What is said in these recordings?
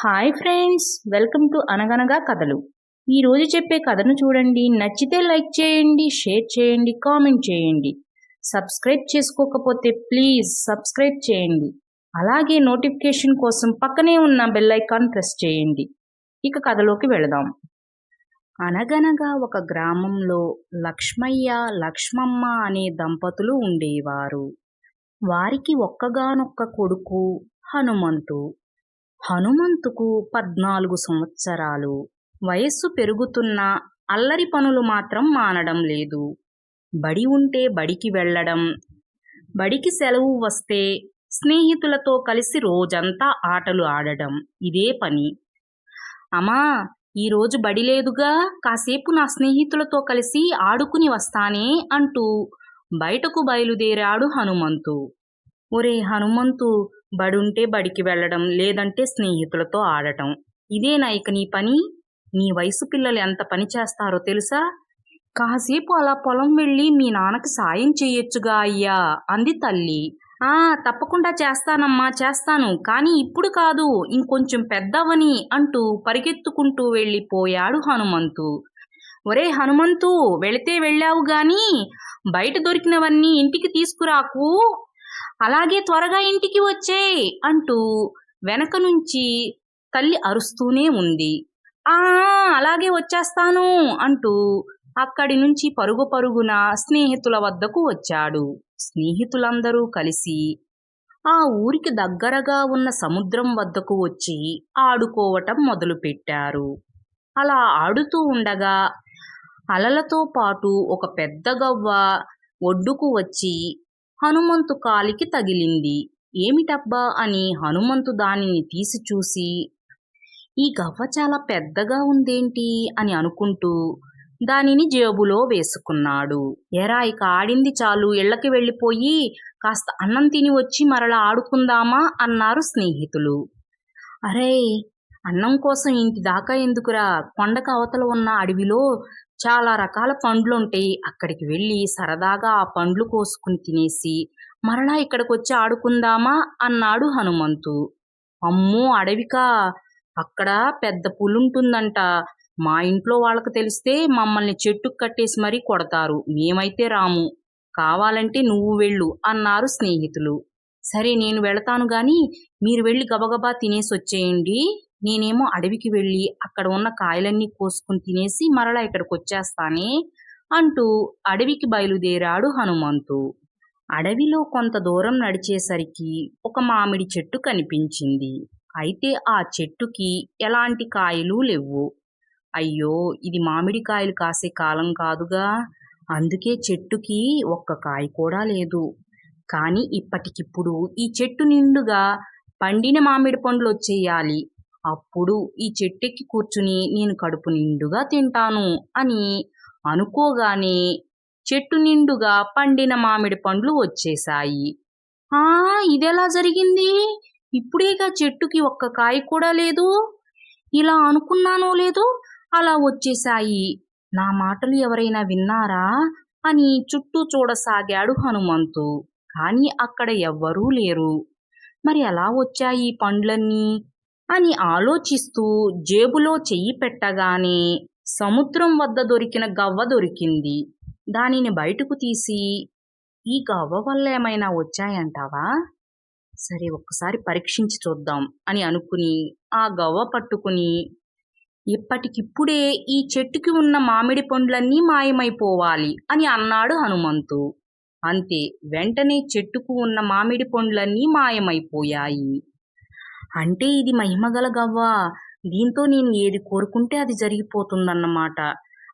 Hi friends welcome to అనగనగా కథలు ఈరోజు చెప్పే కథను చూడండి. నచ్చితే లైక్ చేయండి షేర్ చేయండి కామెంట్ చేయండి. సబ్స్క్రైబ్ చేసుకోకపోతే ప్లీజ్ సబ్స్క్రైబ్ చేయండి. అలాగే నోటిఫికేషన్ కోసం పక్కనే ఉన్న బెల్ ఐకాన్ ప్రెస్ చేయండి. ఇక కథలోకి వెళదాం. అనగనగా ఒక గ్రామంలో లక్ష్మయ్య లక్ష్మమ్మ అనే దంపతులు ఉండేవారు. వారికి ఒక్కగానొక్క కొడుకు హనుమంతు. హనుమంతుకు పద్నాలుగు సంవత్సరాలు. వయస్సు పెరుగుతున్న అల్లరి పనులు మాత్రం మానడం లేదు. బడి ఉంటే బడికి వెళ్ళడం. బడికి సెలవు వస్తే స్నేహితులతో కలిసి రోజంతా ఆటలు ఆడడం. ఇదే పని. అమ్మా ఈరోజు బడి లేదుగా? కాసేపు నా స్నేహితులతో కలిసి ఆడుకుని వస్తానే అంటూ బయటకు బయలుదేరాడు హనుమంతు. ఒరే హనుమంతు బడుంటే బడికి వెళ్ళడం లేదంటే స్నేహితులతో ఆడటం. ఇదేనా ఇక నీ పని నీ వయసు పిల్లలు ఎంత పని చేస్తారో తెలుసా? కాసేపు అలా పొలం వెళ్ళి మీ నాన్నకి సాయం చేయొచ్చుగా అయ్యా అంది తల్లి. ఆ తప్పకుండా చేస్తానమ్మా చేస్తాను. కానీ ఇప్పుడు కాదు ఇంకొంచెం పెద్దవని అంటూ పరిగెత్తుకుంటూ వెళ్ళిపోయాడు హనుమంతు. ఒరే హనుమంతు వెళితే వెళ్ళావు గాని బయట దొరికినవన్నీ ఇంటికి తీసుకురాకు అలాగే త్వరగా ఇంటికి వచ్చేయ్ అంటూ వెనక నుంచి తల్లి అరుస్తూనే ఉంది. ఆ అలాగే వచ్చేస్తాను అంటూ అక్కడి నుంచి పరుగు పరుగున స్నేహితుల వద్దకు వచ్చాడు. స్నేహితులందరూ కలిసి ఆ ఊరికి దగ్గరగా ఉన్న సముద్రం వద్దకు వచ్చి ఆడుకోవటం మొదలుపెట్టారు. అలా ఆడుతూ ఉండగా అలలతో పాటు ఒక పెద్ద గవ్వ ఒడ్డుకు వచ్చి హనుమంతు కాలికి తగిలింది. ఏమిటబ్బా అని హనుమంతు దానిని తీసి చూసి ఈ గవ్వ చాలా పెద్దగా ఉందేంటి అని అనుకుంటూ దానిని జేబులో వేసుకున్నాడు. ఎరా ఇక ఆడింది చాలు ఇళ్ళకి వెళ్ళిపోయి కాస్త అన్నం తిని వచ్చి మరలా ఆడుకుందామా అన్నారు స్నేహితులు. అరే అన్నం కోసం ఇంటి దాకా ఎందుకురా? కొండకు అవతల ఉన్న అడవిలో చాలా రకాల పండ్లు ఉంటాయి అక్కడికి వెళ్ళి సరదాగా ఆ పండ్లు కోసుకుని తినేసి మరలా ఇక్కడికి వచ్చి ఆడుకుందామా అన్నాడు హనుమంతు. అమ్మో! అడవికా! అక్కడ పెద్ద పులుంటుందంట. మా ఇంట్లో వాళ్ళకి తెలిస్తే మమ్మల్ని చెట్టుకు కట్టేసి మరీ కొడతారు. మేమైతే రాము. కావాలంటే నువ్వు వెళ్ళు అన్నారు స్నేహితులు. సరే నేను వెళతాను గాని మీరు వెళ్ళి గబగబా తినేసి వచ్చేయండి నేనేమో అడవికి వెళ్ళి అక్కడ ఉన్న కాయలన్నీ కోసుకుని తినేసి మరలా ఇక్కడికి వచ్చేస్తానే అంటూ అడవికి బయలుదేరాడు హనుమంతు. అడవిలో కొంత దూరం నడిచేసరికి ఒక మామిడి చెట్టు కనిపించింది. అయితే ఆ చెట్టుకి ఎలాంటి కాయలు లేవు. అయ్యో ఇది మామిడి కాయలు కాసే కాలం కాదుగా. అందుకే చెట్టుకి ఒక్క కాయ కూడా లేదు. కానీ ఇప్పటికిప్పుడు ఈ చెట్టు నిండుగా పండిన మామిడి పండ్లు వచ్చేయాలి. అప్పుడు ఈ చెట్టెక్కి కూర్చుని నేను కడుపు నిండుగా తింటాను అని అనుకోగానే చెట్టు నిండుగా పండిన మామిడి పండ్లు వచ్చేశాయి. ఆ ఇదెలా జరిగింది? ఇప్పుడేగా చెట్టుకి ఒక్క కాయ కూడా లేదు? ఇలా అనుకున్నానో లేదో? అలా వచ్చేశాయి. నా మాటలు ఎవరైనా విన్నారా? అని చుట్టూ చూడసాగాడు హనుమంతు. కానీ అక్కడ ఎవ్వరూ లేరు. మరి ఎలా వచ్చాయి పండ్లన్నీ? అని ఆలోచిస్తూ జేబులో చెయ్యి పెట్టగానే సముద్రం వద్ద దొరికిన గవ్వ దొరికింది. దానిని బయటకు తీసి ఈ గవ్వ వల్ల ఏమైనా వచ్చాయంటావా? సరే ఒక్కసారి పరీక్షించి చూద్దాం అని అనుకుని ఆ గవ్వ పట్టుకుని ఇప్పటికిప్పుడే ఈ చెట్టుకి ఉన్న మామిడి పండ్లన్నీ మాయమైపోవాలి అని అన్నాడు హనుమంతు. అంతే వెంటనే చెట్టుకు ఉన్న మామిడి పండ్లన్నీ మాయమైపోయాయి. అంటే ఇది మహిమగల గవ్వ దీంతో నేను ఏది కోరుకుంటే అది జరిగిపోతుందన్నమాట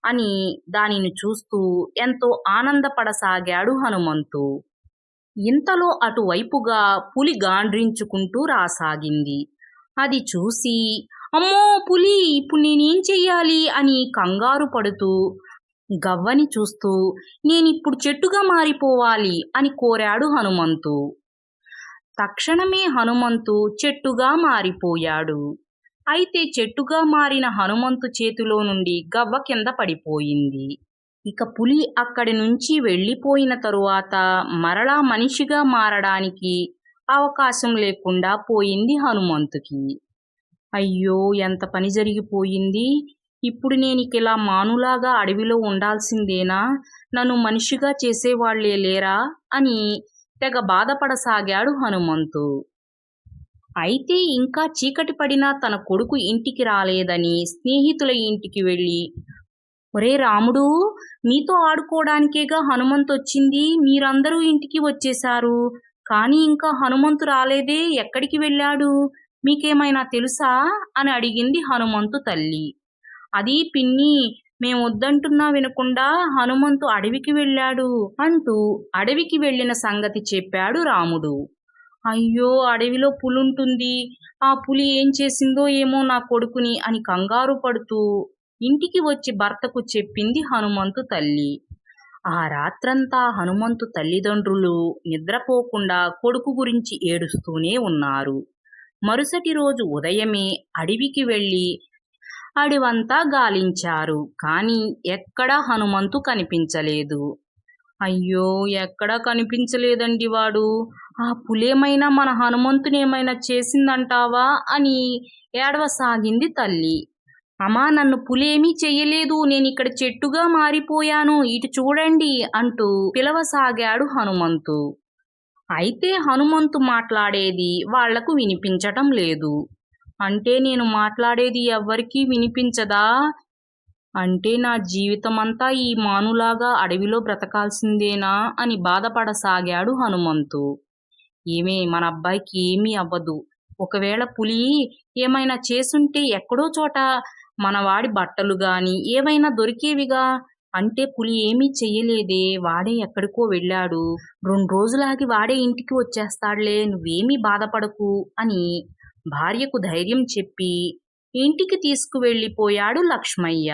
అని దానిని చూస్తూ ఎంతో ఆనందపడసాగాడు హనుమంతు. ఇంతలో అటువైపుగా పులి గాండ్రించుకుంటూ రాసాగింది. అది చూసి అమ్మో పులి ఇప్పుడు నేనేం చెయ్యాలి అని కంగారు పడుతూ గవ్వని చూస్తూ నేనిప్పుడు చెట్టుగా మారిపోవాలి అని కోరాడు హనుమంతు. తక్షణమే హనుమంతు చెట్టుగా మారిపోయాడు. అయితే చెట్టుగా మారిన హనుమంతు చేతిలో నుండి గవ్వ కింద పడిపోయింది. ఇక పులి అక్కడి నుంచి వెళ్ళిపోయిన తరువాత మరలా మనిషిగా మారడానికి అవకాశం లేకుండా పోయింది హనుమంతుకి. అయ్యో ఎంత పని జరిగిపోయింది. ఇప్పుడు నేను ఇలా మానులాగా అడవిలో ఉండాల్సిందేనా? నన్ను మనిషిగా చేసేవాళ్ళే లేరా? అని తెగ బాధపడసాగాడు హనుమంతు. అయితే ఇంకా చీకటి పడినా తన కొడుకు ఇంటికి రాలేదని స్నేహితుల ఇంటికి వెళ్ళి ఒరే రాముడు మీతో ఆడుకోవడానికేగా హనుమంతు వచ్చింది? మీరందరూ ఇంటికి వచ్చేశారు. కానీ ఇంకా హనుమంతు రాలేదే. ఎక్కడికి వెళ్ళాడు? మీకేమైనా తెలుసా? అని అడిగింది హనుమంతు తల్లి. అది పిన్ని మేము వద్దంటున్నా వినకుండా హనుమంతు అడవికి వెళ్ళాడు అంటూ అడవికి వెళ్ళిన సంగతి చెప్పాడు రాముడు. అయ్యో అడవిలో పులుంటుంది. ఆ పులి ఏం చేసిందో ఏమో నా కొడుకుని అని కంగారు పడుతూ ఇంటికి వచ్చి భర్తకు చెప్పింది హనుమంతు తల్లి. ఆ రాత్రంతా హనుమంతు తల్లిదండ్రులు నిద్రపోకుండా కొడుకు గురించి ఏడుస్తూనే ఉన్నారు. మరుసటి రోజు ఉదయమే అడవికి వెళ్ళి అడివంతా గాలించారు. కానీ ఎక్కడా హనుమంతు కనిపించలేదు. అయ్యో ఎక్కడా కనిపించలేదండి వాడు. ఆ పులేమైనా మన హనుమంతునేమైనా చేసిందంటావా అని ఏడవసాగింది తల్లి. అమ్మా నన్ను పులేమీ చెయ్యలేదు. నేను ఇక్కడ చెట్టుగా మారిపోయాను. ఇటు చూడండి అంటూ పిలవసాగాడు హనుమంతు. అయితే హనుమంతు మాట్లాడేది వాళ్ళకు వినిపించటం లేదు. అంటే నేను మాట్లాడేది ఎవ్వరికీ వినిపించదా? అంటే నా జీవితమంతా ఈ మానులాగా అడవిలో బ్రతకాల్సిందేనా అని బాధపడసాగాడు హనుమంతు. ఏమే మన అబ్బాయికి ఏమీ అవ్వదు. ఒకవేళ పులి ఏమైనా చేసుంటే ఎక్కడో చోట మనవాడి బట్టలు గాని ఏవైనా దొరికేవిగా? అంటే పులి ఏమీ చెయ్యలేదే వాడే ఎక్కడికో వెళ్ళాడు. రెండు రోజులాగి వాడే ఇంటికి వచ్చేస్తాడులే నువ్వేమీ బాధపడకు అని భార్యకు ధైర్యం చెప్పి ఇంటికి తీసుకువెళ్ళిపోయాడు లక్ష్మయ్య.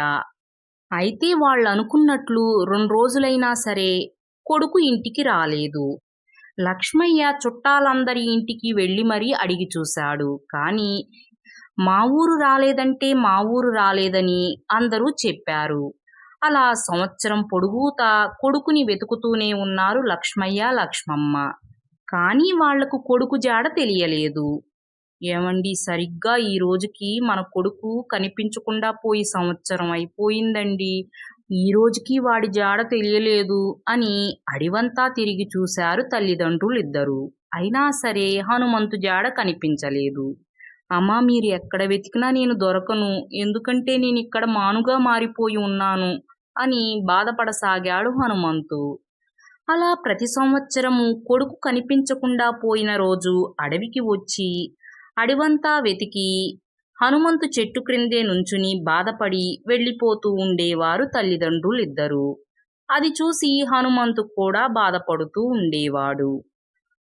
అయితే వాళ్ళనుకున్నట్లు రెండు రోజులైనా సరే కొడుకు ఇంటికి రాలేదు. లక్ష్మయ్య చుట్టాలందరి ఇంటికి వెళ్ళి మరీ అడిగి చూశాడు. కానీ మా ఊరు రాలేదంటే మా ఊరు రాలేదని అందరూ చెప్పారు. అలా సంవత్సరం పొడుగుతా కొడుకుని వెతుకుతూనే ఉన్నారు లక్ష్మయ్య లక్ష్మమ్మ. కానీ వాళ్ళకు కొడుకు జాడ తెలియలేదు. ఏమండి? సరిగ్గా ఈ రోజుకి మన కొడుకు కనిపించకుండా పోయి సంవత్సరం అయిపోయిందండి. ఈ రోజుకి వాడి జాడ తెలియలేదు అని అడివంతా తిరిగి చూశారు తల్లిదండ్రులు ఇద్దరు అయినా సరే హనుమంతు జాడ కనిపించలేదు. అమ్మా మీరు ఎక్కడ వెతికినా నేను దొరకను. ఎందుకంటే నేను ఇక్కడ మానుగా మారిపోయి ఉన్నాను అని బాధపడసాగాడు హనుమంతు. అలా ప్రతి సంవత్సరము కొడుకు కనిపించకుండా పోయిన రోజు అడవికి వచ్చి అడివంతా వెతికి హనుమంతు చెట్టు క్రిందే నుంచుని బాధపడి వెళ్ళిపోతూ ఉండేవారు తల్లిదండ్రులిద్దరూ. అది చూసి హనుమంతు కూడా బాధపడుతూ ఉండేవాడు.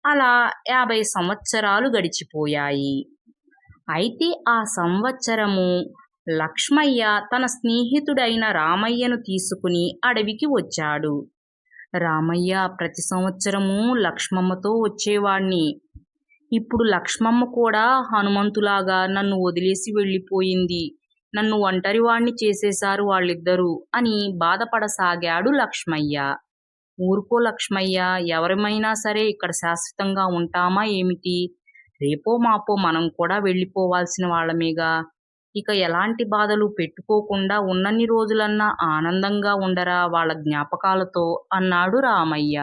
అలా యాభై సంవత్సరాలు గడిచిపోయాయి. అయితే ఆ సంవత్సరము లక్ష్మయ్య తన స్నేహితుడైన రామయ్యను తీసుకుని అడవికి వచ్చాడు. రామయ్య ప్రతి సంవత్సరము లక్ష్మమ్మతో వచ్చేవాణ్ణి. ఇప్పుడు లక్ష్మమ్మ కూడా హనుమంతులాగా నన్ను వదిలేసి వెళ్ళిపోయింది. నన్ను ఒంటరివాణ్ణి చేసేశారు వాళ్ళిద్దరూ అని బాధపడసాగాడు లక్ష్మయ్య. ఊరుకో లక్ష్మయ్య ఎవరిమైనా సరే ఇక్కడ శాశ్వతంగా ఉంటామా ఏమిటి? రేపో మాపో మనం కూడా వెళ్ళిపోవాల్సిన వాళ్ళమేగా. ఇక ఎలాంటి బాధలు పెట్టుకోకుండా ఉన్నన్ని రోజులన్నా ఆనందంగా ఉండరా వాళ్ళ జ్ఞాపకాలతో అన్నాడు రామయ్య.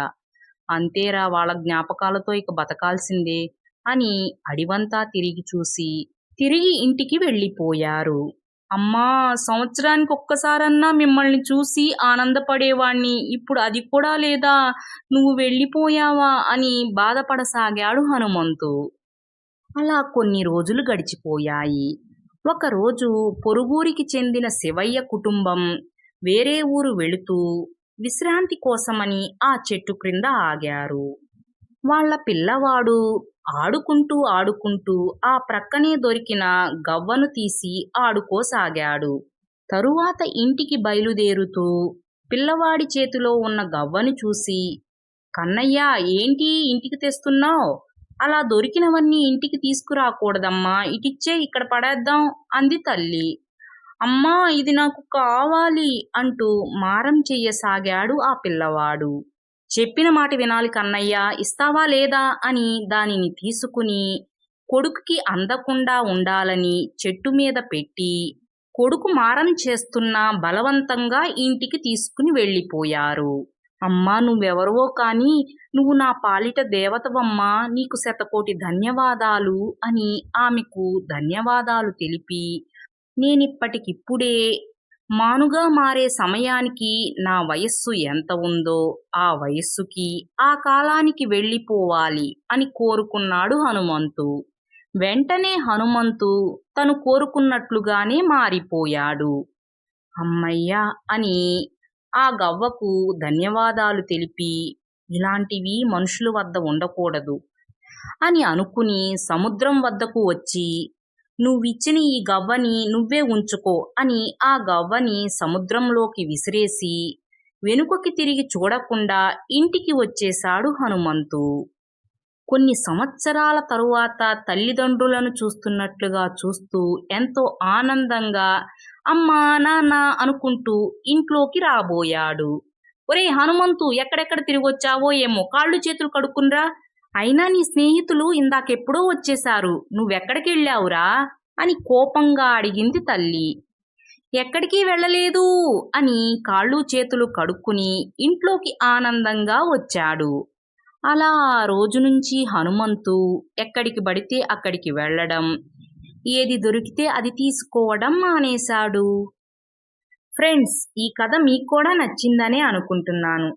అంతేరా వాళ్ళ జ్ఞాపకాలతో ఇక బతకాల్సిందే. అని అడివంతా తిరిగి చూసి తిరిగి ఇంటికి వెళ్ళిపోయారు. అమ్మా సంవత్సరానికి ఒక్కసారన్నా మిమ్మల్ని చూసి ఆనందపడేవాణ్ణి. ఇప్పుడు అది కూడా లేదా? నువ్వు వెళ్ళిపోయావా? అని బాధపడసాగాడు హనుమంతు. అలా కొన్ని రోజులు గడిచిపోయాయి. ఒకరోజు పొరుగురికి చెందిన శివయ్య కుటుంబం వేరే ఊరు వెళుతూ విశ్రాంతి కోసమని ఆ చెట్టు క్రింద ఆగారు. వాళ్ళ పిల్లవాడు ఆడుకుంటూ ఆడుకుంటూ ఆ ప్రక్కనే దొరికిన గవ్వను తీసి ఆడుకోసాగాడు. తరువాత ఇంటికి బయలుదేరుతూ పిల్లవాడి చేతిలో ఉన్న గవ్వను చూసి కన్నయ్య ఏంటి ఇంటికి తెస్తున్నావు? అలా దొరికినవన్నీ ఇంటికి తీసుకురాకూడదమ్మా ఇటిచ్చే ఇక్కడ పడేద్దాం అంది తల్లి. అమ్మా ఇది నాకు కావాలి అంటూ మారం చెయ్యసాగాడు ఆ పిల్లవాడు. చెప్పిన మాట వినాలి కన్నయ్య ఇస్తావా లేదా అని దానిని తీసుకుని కొడుకుకి అందకుండా ఉండాలని చెట్టు మీద పెట్టి కొడుకు మారం చేస్తున్నా బలవంతంగా ఇంటికి తీసుకుని వెళ్ళిపోయారు. అమ్మా నువ్వెవరవో కాని నువ్వు నా పాలిట దేవతవమ్మా నీకు శతకోటి ధన్యవాదాలు అని ఆమెకు ధన్యవాదాలు తెలిపి నేనిప్పటికిప్పుడే మానుగా మారే సమయానికి నా వయస్సు ఎంత ఉందో ఆ వయస్సుకి ఆ కాలానికి వెళ్ళిపోవాలి అని కోరుకున్నాడు హనుమంతు. వెంటనే హనుమంతు తను కోరుకున్నట్లుగానే మారిపోయాడు. అమ్మయ్యా అని ఆ గవ్వకు ధన్యవాదాలు తెలిపి ఇలాంటివి మనుషుల వద్ద ఉండకూడదు అని అనుకుని సముద్రం వద్దకు వచ్చి నువ్విచ్చిన ఈ గవ్వని నువ్వే ఉంచుకో అని ఆ గవ్వని సముద్రంలోకి విసిరేసి వెనుకకి తిరిగి చూడకుండా ఇంటికి వచ్చేశాడు హనుమంతు. కొన్ని సంవత్సరాల తరువాత తల్లిదండ్రులను చూస్తున్నట్లుగా చూస్తూ ఎంతో ఆనందంగా అమ్మా నాన్న అనుకుంటూ ఇంట్లోకి రాబోయాడు. ఒరే హనుమంతు ఎక్కడెక్కడ తిరిగొచ్చావో ఏమో కాళ్ళు చేతులు కడుక్కున్రా అయినా నీ స్నేహితులు ఇందాకెప్పుడో వచ్చేశారు. నువ్వెక్కడికి వెళ్ళావురా అని కోపంగా అడిగింది తల్లి. ఎక్కడికి వెళ్ళలేదు? అని కాళ్ళు చేతులు కడుక్కుని ఇంట్లోకి ఆనందంగా వచ్చాడు. అలా ఆ రోజు నుంచి హనుమంతు ఎక్కడికి పడితే అక్కడికి వెళ్ళడం ఏది దొరికితే అది తీసుకోవడం మానేశాడు. ఫ్రెండ్స్ ఈ కథ మీకు కూడా నచ్చిందనే అనుకుంటున్నాను.